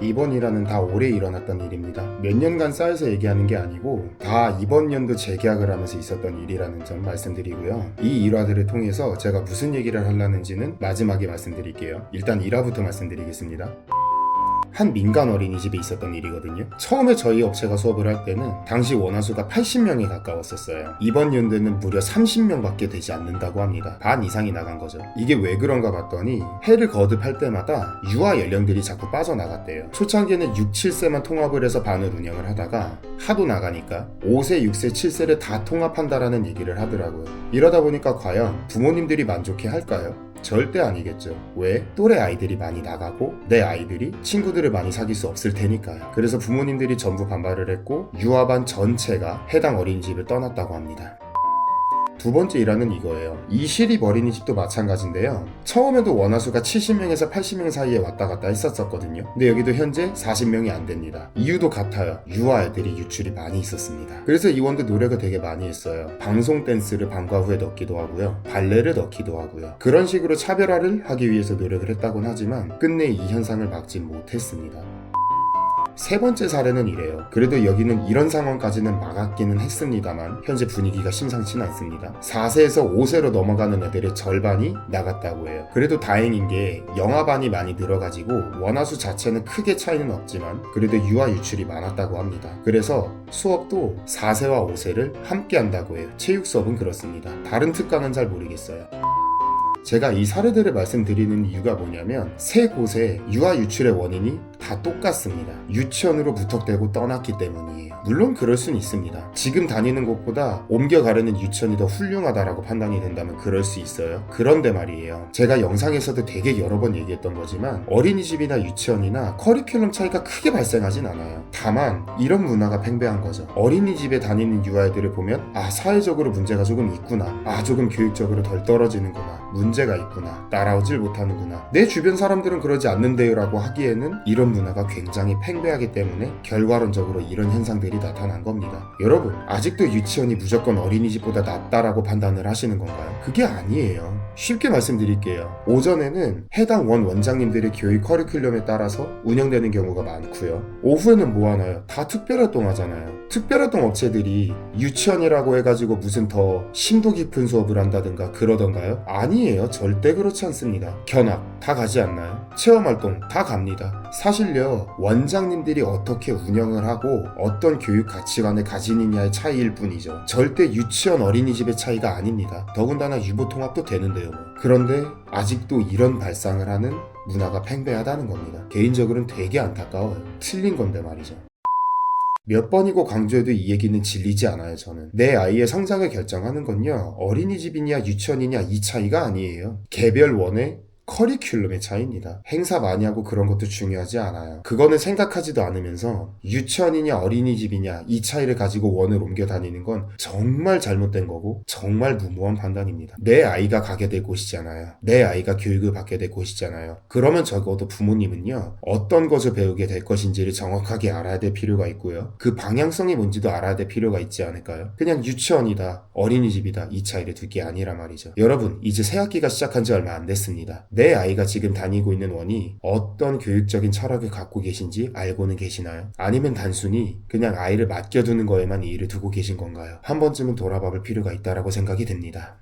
이번 일화는 다 올해 일어났던 일입니다. 몇 년간 쌓여서 얘기하는 게 아니고 다 이번 연도 재계약을 하면서 있었던 일이라는 점 말씀드리고요. 이 일화들을 통해서 제가 무슨 얘기를 하려는지는 마지막에 말씀드릴게요. 일단 일화부터 말씀드리겠습니다. 한 민간 어린이집에 있었던 일이거든요. 처음에 저희 업체가 수업을 할 때는 당시 원화수가 80명에 가까웠었어요. 이번 연도에는 무려 30명밖에 되지 않는다고 합니다. 반 이상이 나간 거죠. 이게 왜 그런가 봤더니 해를 거듭할 때마다 유아 연령들이 자꾸 빠져나갔대요. 초창기에는 6, 7세만 통합을 해서 반을 운영을 하다가 하도 나가니까 5세, 6세, 7세를 다 통합한다라는 얘기를 하더라고요. 이러다 보니까 과연 부모님들이 만족해 할까요? 절대 아니겠죠. 왜? 또래 아이들이 많이 나가고 내 아이들이 친구들을 많이 사귈 수 없을 테니까요. 그래서 부모님들이 전부 반발을 했고 유아반 전체가 해당 어린이집을 떠났다고 합니다. 두 번째 일화는 이거예요. 이 시립 어린이집도 마찬가지인데요. 처음에도 원화수가 70명에서 80명 사이에 왔다 갔다 했었었거든요. 근데 여기도 현재 40명이 안 됩니다. 이유도 같아요. 유아 애들이 유출이 많이 있었습니다. 그래서 이원도 노력을 되게 많이 했어요. 방송 댄스를 방과 후에 넣기도 하고요. 발레를 넣기도 하고요. 그런 식으로 차별화를 하기 위해서 노력을 했다곤 하지만 끝내 이 현상을 막지 못했습니다. 세 번째 사례는 이래요. 그래도 여기는 이런 상황까지는 막았기는 했습니다만 현재 분위기가 심상치는 않습니다. 4세에서 5세로 넘어가는 애들의 절반이 나갔다고 해요. 그래도 다행인 게 영아반이 많이 늘어가지고 원화수 자체는 크게 차이는 없지만 그래도 유아 유출이 많았다고 합니다. 그래서 수업도 4세와 5세를 함께 한다고 해요. 체육 수업은 그렇습니다. 다른 특강은 잘 모르겠어요. 제가 이 사례들을 말씀드리는 이유가 뭐냐면 세 곳의 유아 유출의 원인이 다 똑같습니다. 유치원으로 무턱대고 떠났기 때문이에요. 물론 그럴 수는 있습니다. 지금 다니는 곳보다 옮겨가려는 유치원이 더 훌륭하다라고 판단이 된다면 그럴 수 있어요. 그런데 말이에요. 제가 영상에서도 되게 여러 번 얘기했던 거지만 어린이집이나 유치원이나 커리큘럼 차이가 크게 발생하진 않아요. 다만 이런 문화가 팽배한 거죠. 어린이집에 다니는 유아애들을 보면 아 사회적으로 문제가 조금 있구나. 아 조금 교육적으로 덜 떨어지는구나. 문제가 있구나. 따라오질 못하는구나. 내 주변 사람들은 그러지 않는데요라고 하기에는 이런 문화가 굉장히 팽배하기 때문에 결과론적으로 이런 현상들이 나타난 겁니다. 여러분, 아직도 유치원이 무조건 어린이집보다 낫다라고 판단을 하시는 건가요? 그게 아니에요. 쉽게 말씀드릴게요. 오전에는 해당 원 원장님들의 교육 커리큘럼에 따라서 운영되는 경우가 많고요. 오후에는 뭐 하나요? 다 특별활동 하잖아요. 특별활동 업체들이 유치원이라고 해가지고 무슨 더 심도 깊은 수업을 한다든가 그러던가요? 아니에요. 절대 그렇지 않습니다. 견학 다 가지 않나요? 체험활동 다 갑니다. 사실요, 원장님들이 어떻게 운영을 하고 어떤 교육 가치관을 가지느냐의 차이일 뿐이죠. 절대 유치원 어린이집의 차이가 아닙니다. 더군다나 유보 통합도 되는데요. 뭐. 그런데 아직도 이런 발상을 하는 문화가 팽배하다는 겁니다. 개인적으로는 되게 안타까워요. 틀린 건데 말이죠. 몇 번이고 강조해도 이 얘기는 질리지 않아요, 저는. 내 아이의 성장을 결정하는 건요, 어린이집이냐 유치원이냐 이 차이가 아니에요. 개별 원의 커리큘럼의 차이입니다. 행사 많이 하고 그런 것도 중요하지 않아요. 그거는 생각하지도 않으면서 유치원이냐 어린이집이냐 이 차이를 가지고 원을 옮겨 다니는 건 정말 잘못된 거고 정말 무모한 판단입니다. 내 아이가 가게 될 곳이잖아요. 내 아이가 교육을 받게 될 곳이잖아요. 그러면 적어도 부모님은요 어떤 것을 배우게 될 것인지를 정확하게 알아야 될 필요가 있고요. 그 방향성이 뭔지도 알아야 될 필요가 있지 않을까요? 그냥 유치원이다 어린이집이다 이 차이를 둘게 아니라 말이죠. 여러분 이제 새 학기가 시작한 지 얼마 안 됐습니다. 내 아이가 지금 다니고 있는 원이 어떤 교육적인 철학을 갖고 계신지 알고는 계시나요? 아니면 단순히 그냥 아이를 맡겨두는 거에만 이 일을 두고 계신 건가요? 한 번쯤은 돌아봐 볼 필요가 있다라고 생각이 듭니다.